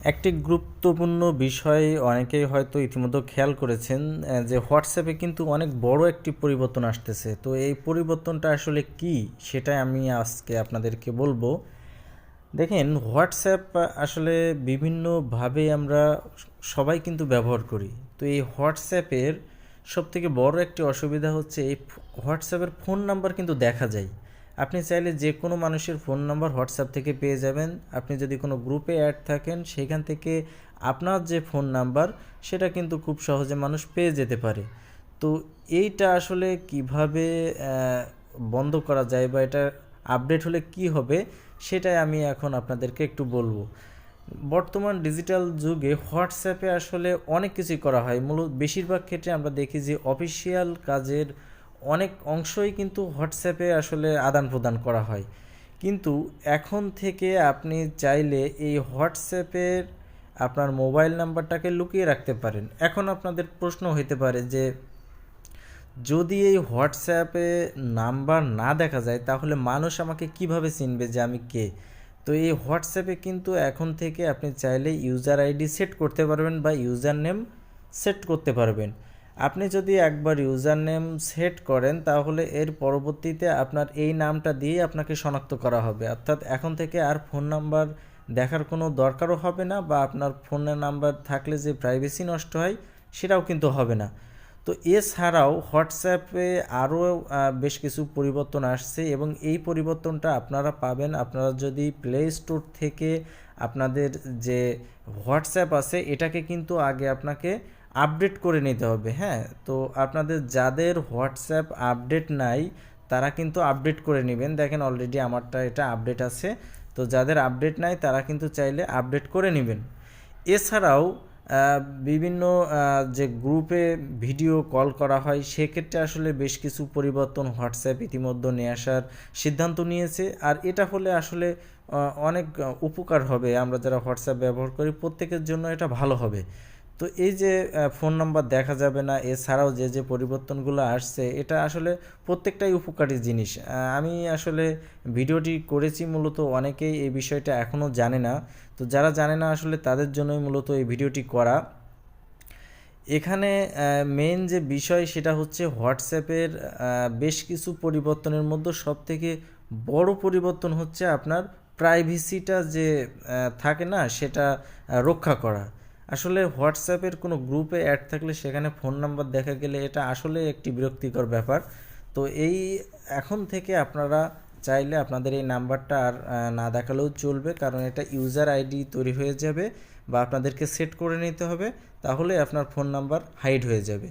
একটি গুরুত্বপূর্ণ বিষয় অনেকেই হয়তো ইতিমধ্যে খেয়াল করেছেন যে হোয়াটসঅ্যাপে কিন্তু অনেক বড় একটি পরিবর্তন আসতেছে। তো এই পরিবর্তনটা আসলে কি সেটাই আমি আজকে আপনাদেরকে বলব। দেখেন হোয়াটসঅ্যাপ আসলে বিভিন্নভাবে আমরা সবাই কিন্তু ব্যবহার করি। তো এই হোয়াটসঅ্যাপের সবথেকে বড় একটি অসুবিধা হচ্ছে এই হোয়াটসঅ্যাপের ফোন নাম্বার কিন্তু দেখা যায়। আপনি চাইলে যে কোনো মানুষের ফোন নাম্বার হোয়াটসঅ্যাপ থেকে পেয়ে যাবেন। আপনি যদি কোনো গ্রুপে অ্যাড থাকেন, সেখান থেকে আপনার যে ফোন নাম্বার, সেটা কিন্তু খুব সহজে মানুষ পেয়ে যেতে পারে। তো এইটা আসলে কীভাবে বন্ধ করা যায় বা এটা আপডেট হলে কি হবে, সেটাই আমি এখন আপনাদেরকে একটু বলব। বর্তমান ডিজিটাল যুগে হোয়াটসঅ্যাপে আসলে অনেক কিছুই করা হয়। মূলত বেশিরভাগ ক্ষেত্রে আমরা দেখি যে অফিসিয়াল কাজের অনেক অংশই কিন্তু হোয়াটসঅ্যাপে আসলে আদান প্রদান করা হয়। কিন্তু এখন থেকে আপনি চাইলে এই হোয়াটসঅ্যাপের আপনার মোবাইল নাম্বারটাকে লুকিয়ে রাখতে পারেন। এখন আপনাদের প্রশ্ন হইতে পারে যে, যদি এই হোয়াটসঅ্যাপে নাম্বার না দেখা যায়, তাহলে মানুষ আমাকে কীভাবে চিনবে যে আমি কে? তো এই হোয়াটসঅ্যাপে কিন্তু এখন থেকে আপনি চাইলে ইউজার আইডি সেট করতে পারবেন বা ইউজার নেম সেট করতে পারবেন। আপনি যদি একবার ইউজার নেম সেট করেন, তাহলে এর পরবর্তীতে আপনার এই নামটা দিয়ে আপনাকে শনাক্ত করা হবে। অর্থাৎ এখন থেকে আর ফোন নাম্বার দেখার কোনো দরকারও হবে না বা আপনার ফোনের নাম্বার থাকলে যে প্রাইভেসি নষ্ট হয়, সেটাও কিন্তু হবে না। তো এছাড়াও হোয়াটসঅ্যাপে আরও বেশ কিছু পরিবর্তন আসছে এবং এই পরিবর্তনটা আপনারা পাবেন। আপনারা যদি প্লে স্টোর থেকে আপনাদের যে হোয়াটসঅ্যাপ আছে, এটাকে কিন্তু আগে আপনাকে আপডেট করে নিতে হবে হ্যাঁ? তো আপনাদের যাদের হোয়াটসঅ্যাপ আপডেট নাই, তারা কিন্তু আপডেট করে নেবেন। দেখেন অলরেডি আমারটা এটা আপডেট আছে। তো যাদের আপডেট নাই, তারা কিন্তু চাইলে আপডেট করে নেবেন। এছাড়াও বিভিন্ন যে গ্রুপে ভিডিও কল করা হয়, সেক্ষেত্রে আসলে বেশ কিছু পরিবর্তন হোয়াটসঅ্যাপ ইতিমধ্যে নিয়ে আসার সিদ্ধান্ত নিয়েছে। আর এটা হলে আসলে অনেক উপকার হবে। আমরা যারা হোয়াটসঅ্যাপ ব্যবহার করি, প্রত্যেকের জন্য এটা ভালো হবে। তো এই যে ফোন নাম্বার দেখা যাবে না, এছাড়াও যে যে পরিবর্তনগুলো আসছে, এটা আসলে প্রত্যেকটাই উপকারী জিনিস। আমি আসলে ভিডিওটি করেছি মূলত অনেকেই এই বিষয়টা এখনও জানে না। তো যারা জানে না, আসলে তাদের জন্যই মূলত এই ভিডিওটি করা। এখানে মেন যে বিষয়, সেটা হচ্ছে হোয়াটসঅ্যাপের বেশ কিছু পরিবর্তনের মধ্যে সবথেকে বড় পরিবর্তন হচ্ছে আপনার প্রাইভেসিটা যে থাকে না, সেটা রক্ষা করা। আসলে হোয়াটসঅ্যাপের কোনো গ্রুপে অ্যাড থাকলে সেখানে ফোন নাম্বার দেখা গেলে এটা আসলে একটি বিরক্তিকর ব্যাপার। তো এই এখন থেকে আপনারা চাইলে আপনাদের এই নাম্বারটা আর না দেখালেও চলবে, কারণ এটা ইউজার আইডি তৈরি হয়ে যাবে বা আপনাদেরকে সেট করে নিতে হবে, তাহলে আপনার ফোন নাম্বার হাইড হয়ে যাবে।